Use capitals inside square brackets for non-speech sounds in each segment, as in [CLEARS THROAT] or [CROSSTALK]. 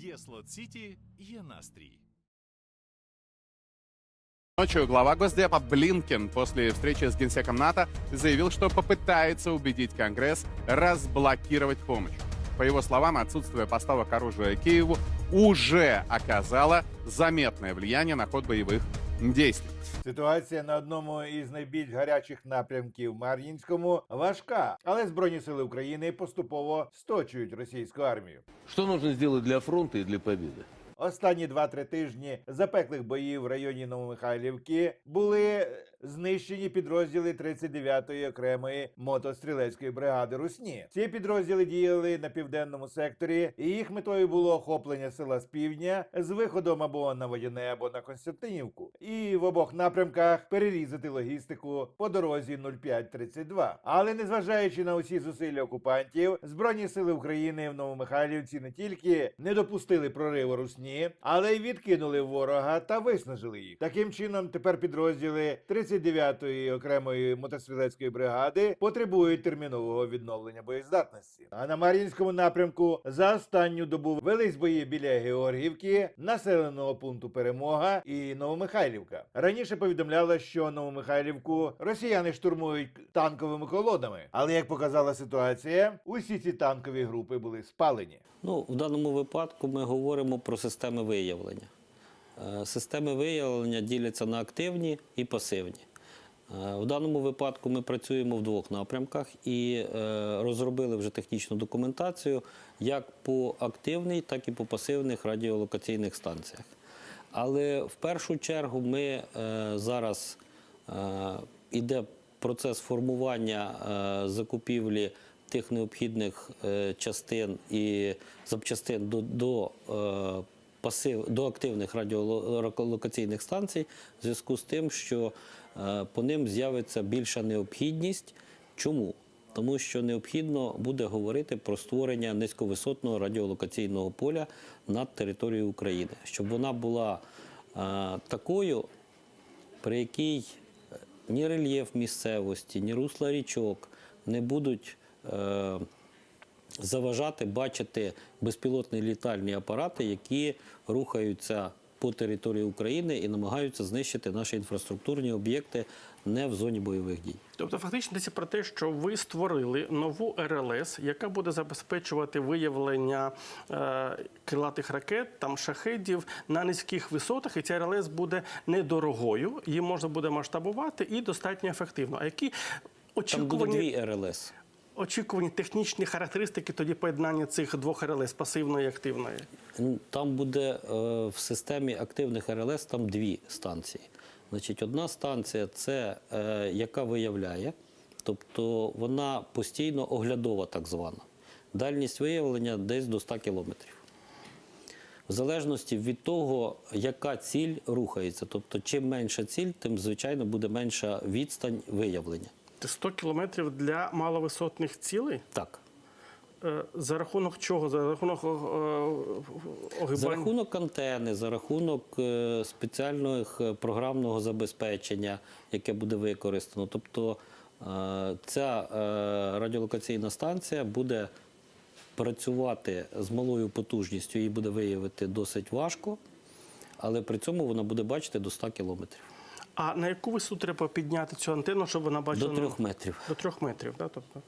Є Слот Сіті, є настрій. Ночью глава Госдепа Блинкен после встречи с генсеком НАТО заявил, что попытается убедить Конгресс разблокировать помощь. По его словам, отсутствие поставок оружия Киеву уже оказало заметное влияние на ход боевых действий. Ситуація на одному із найбільш гарячих напрямків Мар'їнському важка, але Збройні сили України поступово сточують російську армію. Що потрібно зробити для фронту і для победы? Останні 2-3 тижні запеклих боїв в районі Новомихайлівки були знищені підрозділи 39-ї окремої мотострілецької бригади Русні. Ці підрозділи діяли на південному секторі, і їх метою було охоплення села з півдня з виходом або на Водяне, або на Константинівку. І в обох напрямках перерізати логістику по дорозі 0532. Але незважаючи на усі зусилля окупантів, збройні сили України в Новомихайлівці не тільки не допустили прориву Русні, але й відкинули ворога та виснажили їх. Таким чином, тепер підрозділи 39-ї окремої мотострілецької бригади потребують термінового відновлення боєздатності. А на Мар'їнському напрямку за останню добу велись бої біля Георгівки, населеного пункту Перемога і Новомихайлівка. Раніше повідомляла, що Новомихайлівку росіяни штурмують танковими колодами. Але як показала ситуація, усі ці танкові групи були спалені. Ну, в даному випадку ми говоримо про системи виявлення. Е, Системи виявлення діляться на активні і пасивні. Е, В даному випадку ми працюємо в двох напрямках і е, розробили вже технічну документацію як по активній, так і по пасивних радіолокаційних станціях. Але в першу чергу ми зараз іде процес формування закупівлі тих необхідних частин і запчастин до, до, пасив, до активних радіолокаційних станцій, в зв'язку з тим, що е, по ним з'явиться більша необхідність. Чому? Тому що необхідно буде говорити про створення низьковисотного радіолокаційного поля над територією України, щоб вона була е, такою, при якій е, ні рельєф місцевості, ні русла річок не будуть заважати бачити безпілотні літальні апарати, які рухаються по території України і намагаються знищити наші інфраструктурні об'єкти не в зоні бойових дій. Тобто, фактично йдеться про те, що ви створили нову РЛС, яка буде забезпечувати виявлення е, крилатих ракет, там шахедів на низьких висотах, і ця РЛС буде недорогою, її можна буде масштабувати і достатньо ефективно. А які Там буде очікувані, дві РЛС. Очікувані технічні характеристики тоді поєднання цих двох РЛС пасивної і активної? Там буде е, в системі активних РЛС там дві станції. Значить, одна станція це е, яка виявляє, тобто вона постійно оглядова, так звана. Дальність виявлення десь до 100 кілометрів. В залежності від того, яка ціль рухається. Тобто, чим менша ціль, тим звичайно буде менша відстань виявлення. Це 100 кілометрів для маловисотних цілей? Так. Е, За рахунок чого? За рахунок е, огибання? За рахунок антени, за рахунок е, спеціального програмного забезпечення, яке буде використано. Тобто ця радіолокаційна станція буде працювати з малою потужністю, її буде виявити досить важко, але при цьому вона буде бачити до 100 кілометрів. А на яку висоту треба підняти цю антенну, щоб вона бачила? До 3 метрів. До трьох метрів, да? тобто.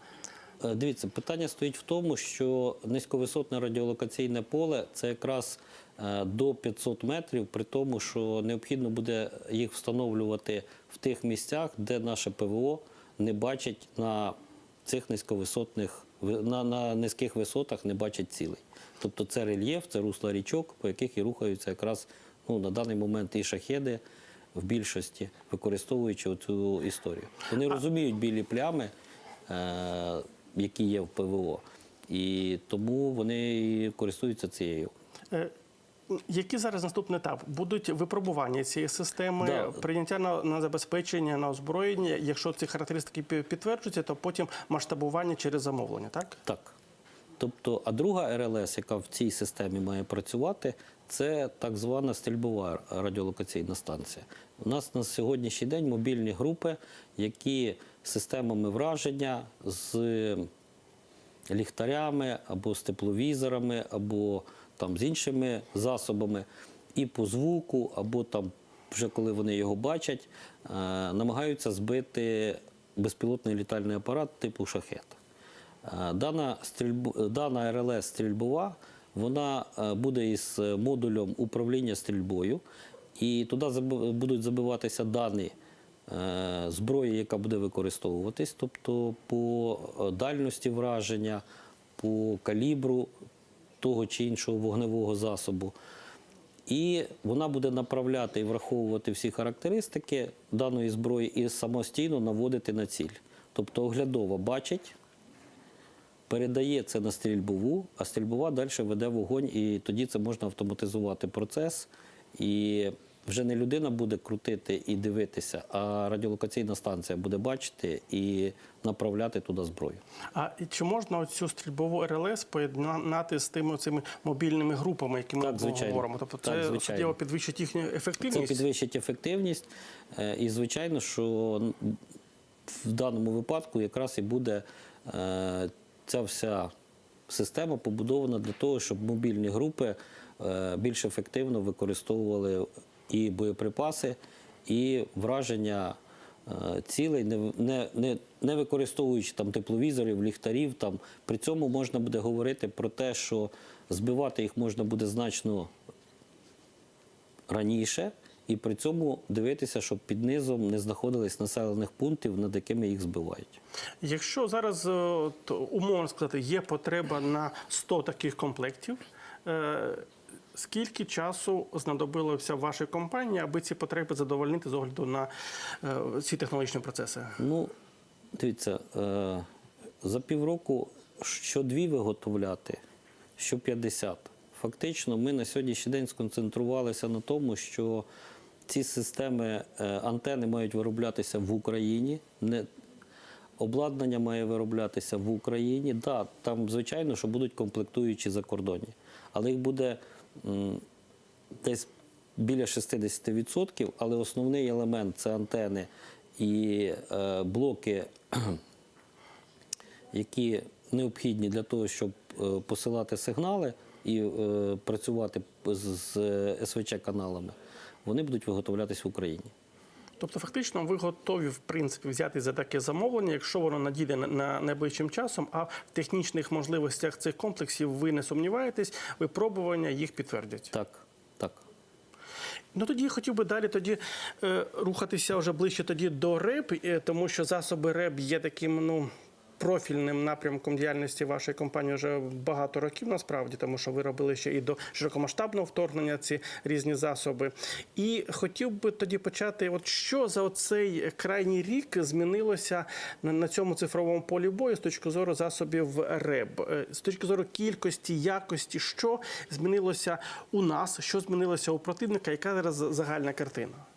Е, Дивіться, питання стоїть в тому, що низьковисотне радіолокаційне поле це якраз е, до 500 метрів, при тому, що необхідно буде їх встановлювати в тих місцях, де наше ПВО не бачить на цих низьковисотних на, на низьких висотах не бачить цілей. Тобто це рельєф, це русла річок, по яких і рухаються якраз ну, на даний момент і шахеди в більшості, використовуючи цю історію. Вони розуміють білі плями, е, які є в ПВО, і тому вони користуються цією. Е, Який зараз наступний етап? Будуть випробування цієї системи, Да. прийняття на, на забезпечення, на озброєння. Якщо ці характеристики підтверджуються, то потім масштабування через замовлення, так? Так. Тобто, а друга РЛС, яка в цій системі має працювати, це так звана стрільбова радіолокаційна станція. У нас на сьогоднішній день мобільні групи, які системами враження з ліхтарями або з тепловізорами, або там з іншими засобами, і по звуку, або там, вже коли вони його бачать, е, намагаються збити безпілотний літальний апарат типу шахет. Е, Дана, стрільбу, е, дана РЛС стрільбова вона е, буде із модулем управління стрільбою, і туди будуть забиватися дані е, зброї, яка буде використовуватись, тобто по е, дальності враження, по калібру того чи іншого вогневого засобу. І вона буде направляти і враховувати всі характеристики даної зброї і самостійно наводити на ціль. Тобто оглядово бачить, передає це на стрільбову, а стрільбова далі веде вогонь, і тоді це можна автоматизувати процес. І вже не людина буде крутити і дивитися, а радіолокаційна станція буде бачити і направляти туди зброю. А чи можна цю стрільбову РЛС поєднати з тими цими мобільними групами, які ми Так, звичайно. говоримо? Тобто Так, це звичайно. суттєво підвищить їхню ефективність? Це підвищить ефективність. Е, І, звичайно, що в даному випадку якраз і буде е, ця вся система побудована для того, щоб мобільні групи е, більш ефективно використовували і боєприпаси, і враження е, цілей, не, не, не, не використовуючи там тепловізорів, ліхтарів. Там. При цьому можна буде говорити про те, що збивати їх можна буде значно раніше, і при цьому дивитися, щоб під низом не знаходились населених пунктів, над якими їх збивають. Якщо зараз, е, умовно сказати, є потреба на 100 таких комплектів, е, скільки часу знадобилося вашій компанії, аби ці потреби задовольнити з огляду на е, ці технологічні процеси? Ну, дивіться, за півроку що дві виготовляти, що 50. Фактично, ми на сьогоднішній день сконцентрувалися на тому, що ці системи е, антени мають вироблятися в Україні. Не, обладнання має вироблятися в Україні. Да, там, звичайно, що будуть комплектуючі закордонні, але їх буде десь біля 60%, але основний елемент це антени і е, блоки, [CLEARS THROAT] які необхідні для того, щоб е, посилати сигнали і працювати з, з СВЧ-каналами, вони будуть виготовлятись в Україні. Тобто, фактично, ви готові в принципі взяти за таке замовлення, якщо воно надійде на- на найближчим часом, а в технічних можливостях цих комплексів ви не сумніваєтесь, випробування їх підтвердять. Так, так. Ну тоді я хотів би далі тоді е, рухатися вже ближче тоді до РЕБ, е, тому що засоби РЕБ є таким ну. Профільним напрямком діяльності вашої компанії вже багато років насправді, тому що ви робили ще і до широкомасштабного вторгнення ці різні засоби. І хотів би тоді почати, от що за оцей крайній рік змінилося на, на цьому цифровому полі бою з точки зору засобів РЕБ, Е, з точки зору кількості, якості, що змінилося у нас, що змінилося у противника, яка зараз загальна картина?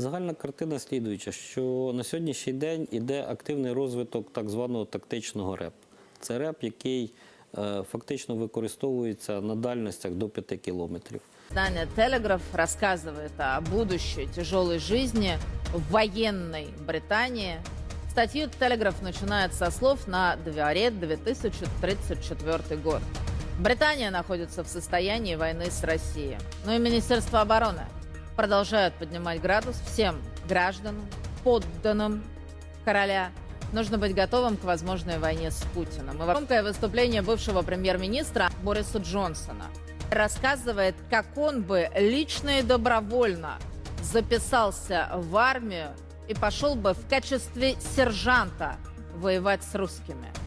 Загальна картина слідуюча, що на сьогоднішній день іде активний розвиток так званого тактичного РЕП. Це РЕП, який е, фактично використовується на дальностях до 5 кілометрів. Издание «Телеграф» рассказывает о будущей тяжелой жизни в военной Британии. Статью «Телеграф» начинает со слов «На дворе 2034 год». Британия находится в состоянии войны с Россией. Но и Министерство обороны продолжает поднимать градус всем гражданам, подданным короля. Нужно быть готовым к возможной войне с Путиным. И громкое выступление бывшего премьер-министра Бориса Джонсона рассказывает, как он бы лично и добровольно записался в армию и пошел бы в качестве сержанта воевать с русскими.